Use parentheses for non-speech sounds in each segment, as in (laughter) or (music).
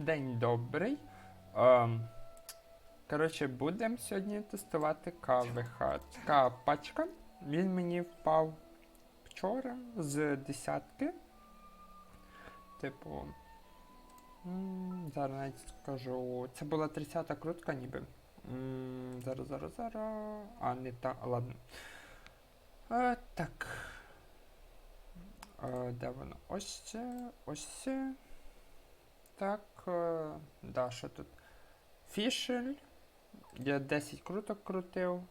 День добрий. Ем, коротше, будемо сьогодні тестувати КВХ. Така пачка. Він мені впав вчора з десятки. Типу. Зараз навіть скажу. Це була 30-та крутка ніби. Зараз, зараз, зараз. А, не та. Ладно. Е, так. Е, де воно? Ось це. Ось це. Так. Е, да, що тут? Фішель. Я 10 круток крутив.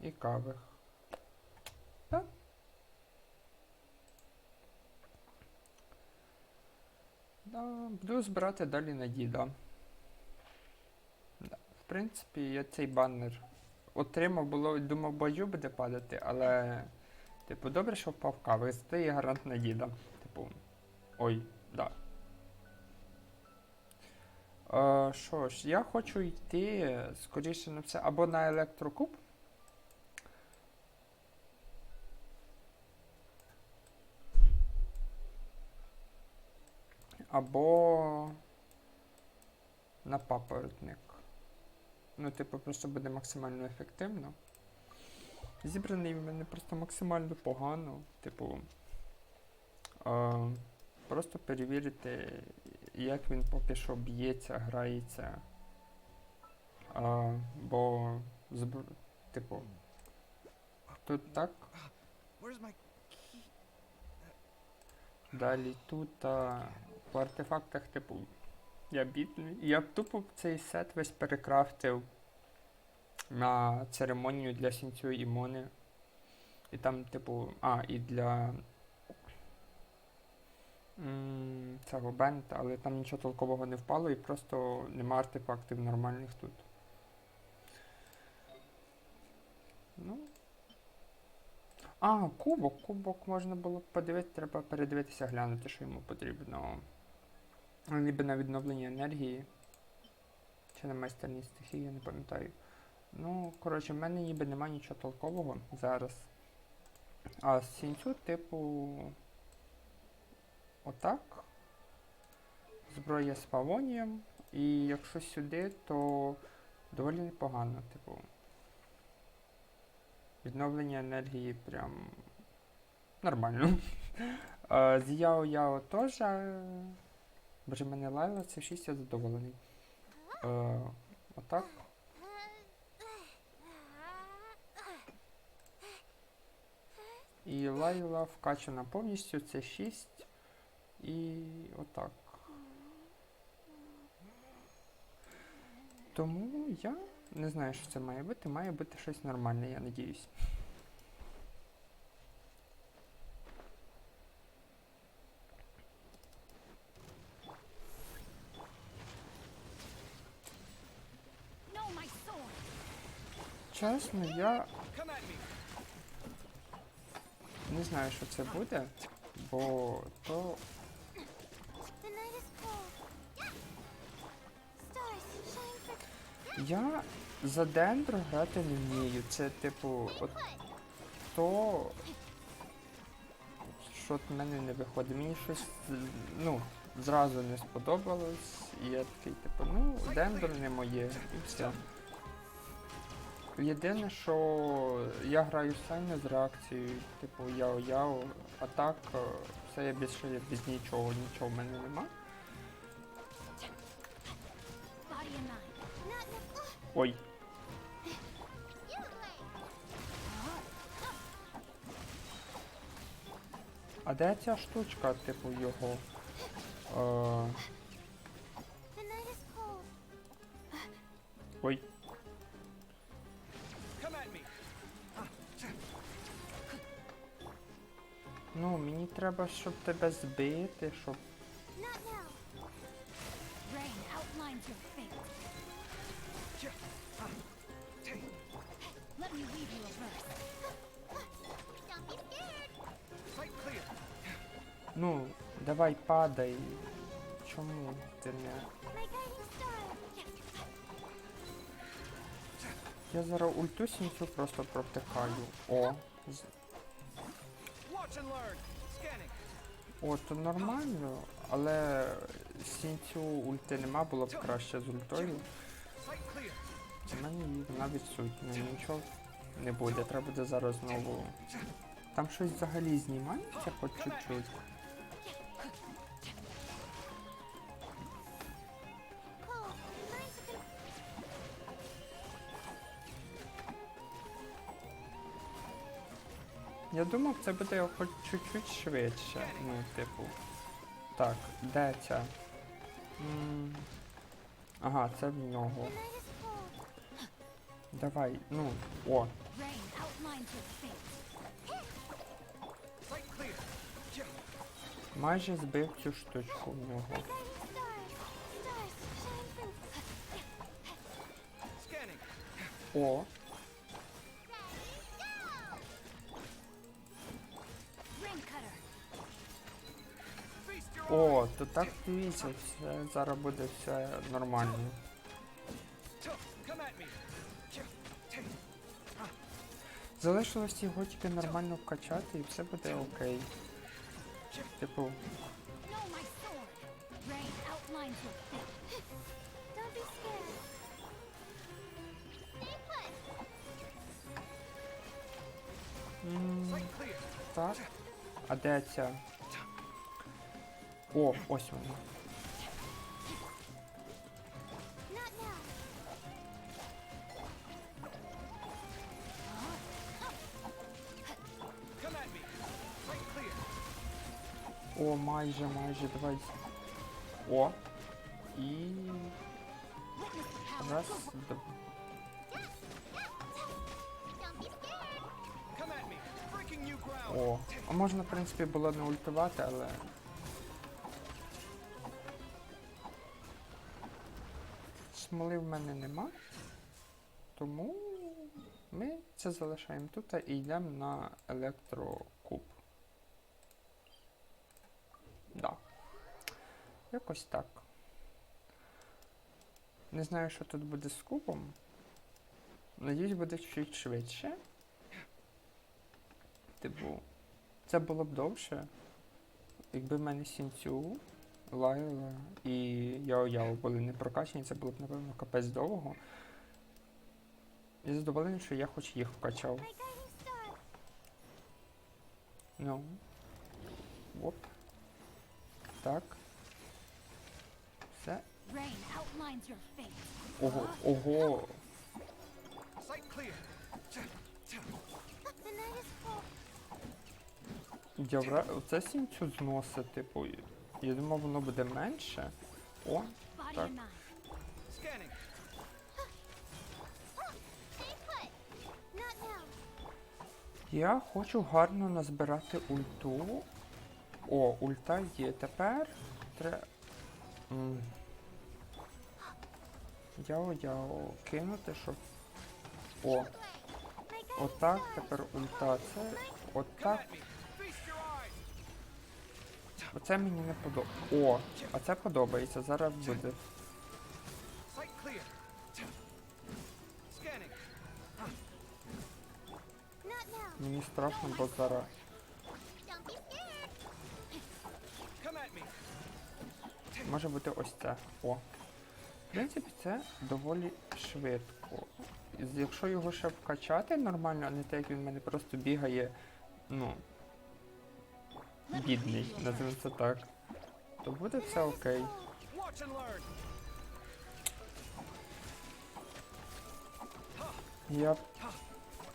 І кавих. Так. Да, буду збирати далі на діда. Да. В принципі, я цей баннер отримав, було, думав, бою буде падати, але. Типу, добре, що впав кавих, зате є гарант на діда. Типу. Ой, да. Що ж, я хочу йти скоріше на все або на електрокуб. Або на папоротник. Ну, типу, просто буде максимально ефективно. Зібраний в мене просто максимально погано. Типу. Е, просто перевірити, як він поки що б'ється, грається. А, бо зб... типу. Тут так. Далі тут а, по артефактах, типу. Я бідний. Я б тупо цей сет весь перекрафтив на церемонію для сінцю і Мони. І там, типу. А, і для. Цього бента, але там нічого толкового не впало і просто нема артефактів нормальних тут. Ну. А, кубок. Кубок можна було подивитися, треба передивитися, глянути, що йому потрібно. Ніби на відновлення енергії. Чи на майстерність стихії, я не пам'ятаю. Ну, коротше, в мене ніби нема нічого толкового зараз. А з сінцю, типу. Отак. Зброя з павонієм. І якщо сюди, то доволі непогано, типу. Відновлення енергії прям нормально. (laughs) З Яо Яо теж. Боже, мене лайла, це 6 я задоволений. Отак. І лайла вкачана повністю, це 6. І отак. Тому я не знаю, що це має бути. Має бути щось нормальне, я надіюсь. Чесно, я не знаю, що це буде, бо то я за дендро грати не вмію. Це типу, от то, що в мене не виходить. Мені щось ну, зразу не сподобалось. І я такий, типу, ну, дендро не моє, і все. Єдине, що я граю саме з реакцією, типу яо-яо, а так е, все я більше без нічого, нічого в мене нема. Ой. А де ця штучка, типу, його? Е, ой. Ну, мені треба, щоб тебе збити, щоб. Давай падай. Чому ти не. Я зараз ульту сінцю просто протикаю. О. О, то нормально, але сінцю ульти нема, було б краще з ультою. У мене вона відсутня, нічого не буде, треба буде зараз знову. Там щось взагалі знімається хоч чуть-чуть. Я думав, це буде хоч чуть-чуть швидше. Ну, типу. Так, де ця? М, Ага, це в нього. Давай, ну, о, майже збив цю штучку в нього. О, о, то так дивіться, все, зараз буде все нормально. Залишилось його тільки нормально вкачати і все буде окей. Типу, так. А де ця? О, ось вона. Not now. Come at me. Sight clear. О, майже, майже, давай. О. І. Witness the power. Раз, Go два. Don't be scared. Come at me. Breaking new ground. О. А можна, в принципі, було не ультувати, але. Смоли в мене нема. Тому ми це залишаємо тут і йдемо на електрокуб. Да. Якось так. Не знаю, що тут буде з кубом. Надіюсь, буде чуть швидше. Типу, це було б довше, якби в мене Сінцю, Лайла і Яо-Яо були не прокачані, це було б, напевно, капець довго. Я задоволений, що я хоч їх вкачав. Ну. Оп. Так. Все. Ого, ого. Я вра... Це Сінцю зносить, типу. Я думав, воно буде менше. О, Так. Я хочу гарно назбирати ульту. О, ульта є. Тепер треба. Яо-яо кинути, щоб. О, отак тепер ульта. Це отак. Оце мені не подобається. О, а це подобається. Зараз буде. Мені страшно, бо зараз. Може бути ось це. О. В принципі, це доволі швидко. Якщо його ще вкачати нормально, а не так, як він в мене просто бігає, ну, бідний, називаємо це так, то буде все окей. Я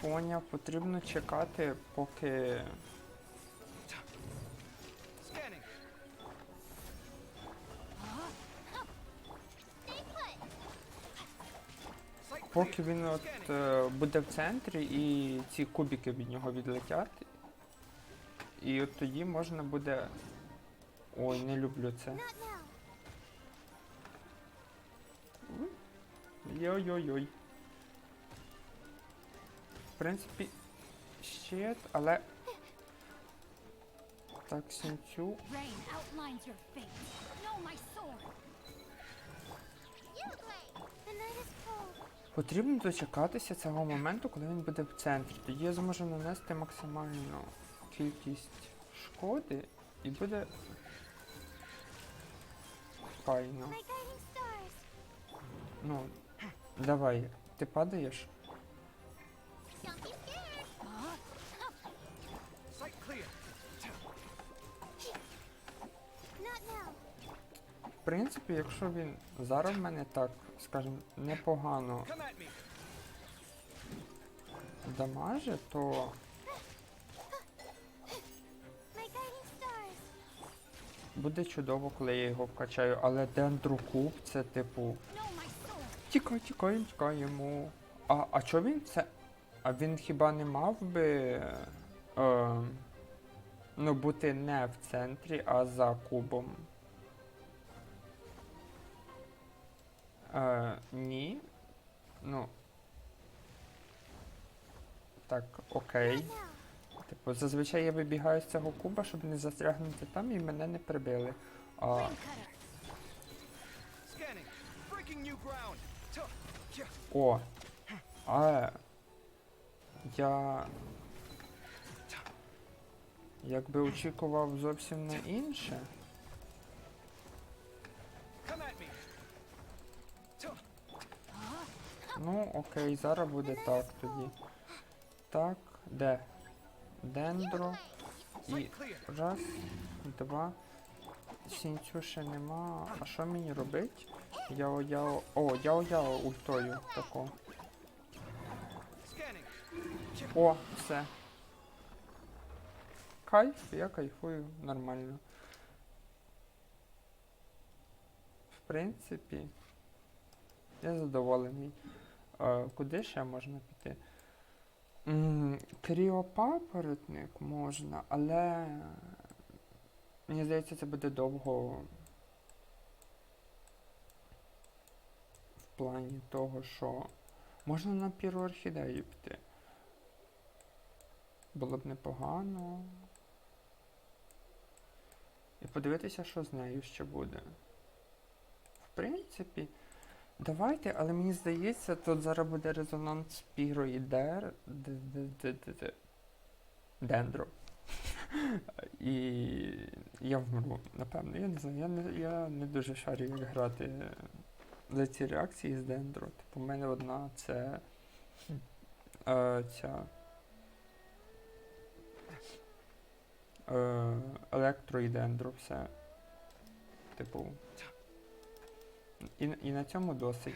поняв, потрібно чекати, поки. Поки він от е, буде в центрі і ці кубики від нього відлетять. І от тоді можна буде. Ой, не люблю це. Йой-йой-йой. В принципі, щит, але. Так, сінцю. Потрібно дочекатися цього моменту, коли він буде в центрі. Тоді я зможу нанести максимальну кількість шкоди І буде. Файно. Ну, давай, ти падаєш? В принципі, якщо він зараз в мене так, скажімо, непогано дамаже, то буде чудово, коли я його вкачаю. Але дендрокуб це типу. Тікай, тікай, тікаємо. А, а чо він це? А він хіба не мав би. Е, ну, бути не в центрі, а за кубом? Е, ні. Ну. Так, окей. Типу, зазвичай я вибігаю з цього куба, щоб не застрягнути там і мене не прибили. А. О! А я якби очікував зовсім не інше. Ну, окей, зараз буде так тоді. Так, де? Дендро. І раз, два. Сінцю ще нема. А що мені робить? Яо яо. О, яо яо ультою тако. О, все. Кайф, я кайфую нормально. В принципі, я задоволений. Е, куди ще можна піти? Кріопапоротник можна, але мені здається, це буде довго в плані того, що можна на піроорхідею піти. Було б непогано. І подивитися, що з нею ще буде. В принципі, давайте, але мені здається, тут зараз буде резонанс Піро і Дер. д- д- д- д- д- Дендро. І я вмру, напевно. Я не знаю, я не, я не дуже шарю, як грати за ці реакції з Дендро. Типу, в мене одна це е, ця. Е, електро і дендро, все. Типу. І, і на цьому досить.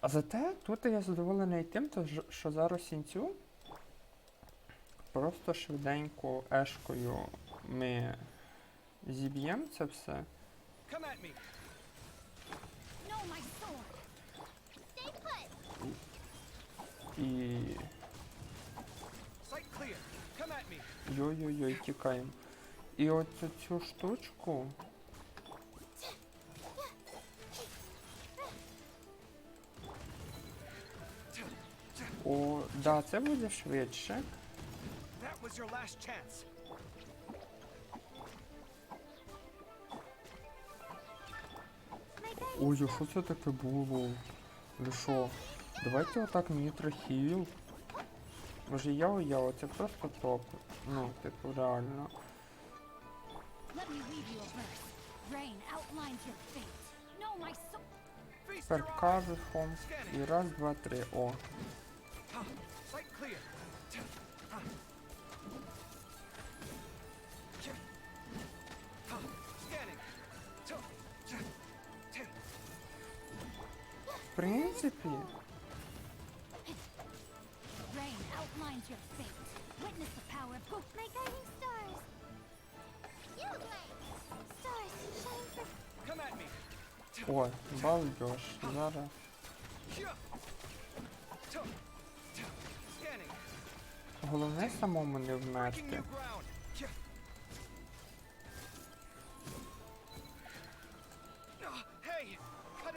А зате тут я задоволений тим, то, ж- що зараз сінцю просто швиденько ешкою ми зіб'ємо це все. Come at. No, my sword. І. Come at me. Йой-йой-йой, тікаємо. І от цю штучку. О, да, це буде швидше. That was your last chance. Ой, а що це таке було? Ви що? Давайте отак нітрохіл. Боже, яо-яо, це просто топ. Ну, типу, реально. Тепер eyes. І раз, два, три. О. Huh. Sight clear. Tuh. Huh. Yeah. Huh. Scanning. Tuh. Tuh. Tuh. В принципі, Rain outlines your fate. Witness the power of Go- my guiding stars. You light. Stars shine for Come at me. о, балдеж. Зараз. Головне самому не вмерти.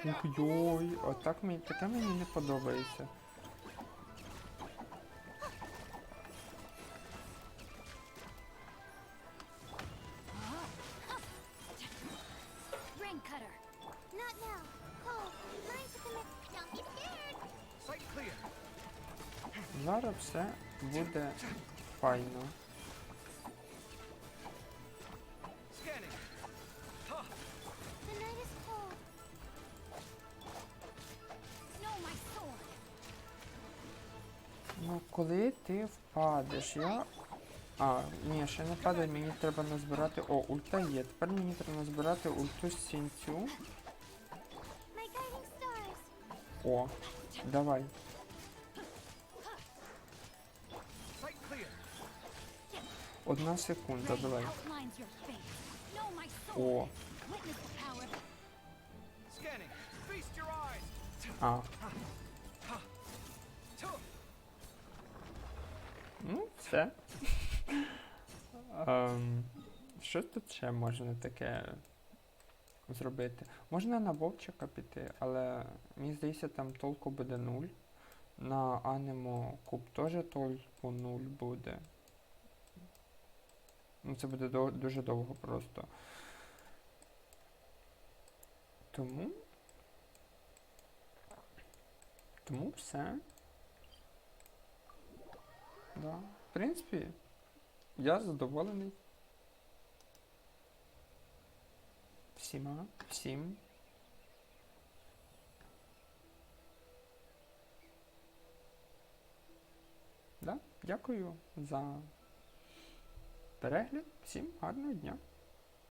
Ух йой, отак мені таке мені не подобається. буде файно. Ну, коли ти впадеш, я... А, ні, ще не падає, мені треба назбирати... О, ульта є. Тепер мені треба назбирати ульту сінцю. О, давай. Одна секунда, давай. О, а. Ну, все. Ем, що тут ще можна таке зробити? Можна на вовчика піти, але мені здається, там толку буде нуль. На Анемо куб теж толку нуль буде. Ну, це буде до- дуже довго просто. Тому. Тому все. Да. В принципі, я задоволений. Всіма, всім. Да? Дякую за перегляд. Всім гарного дня.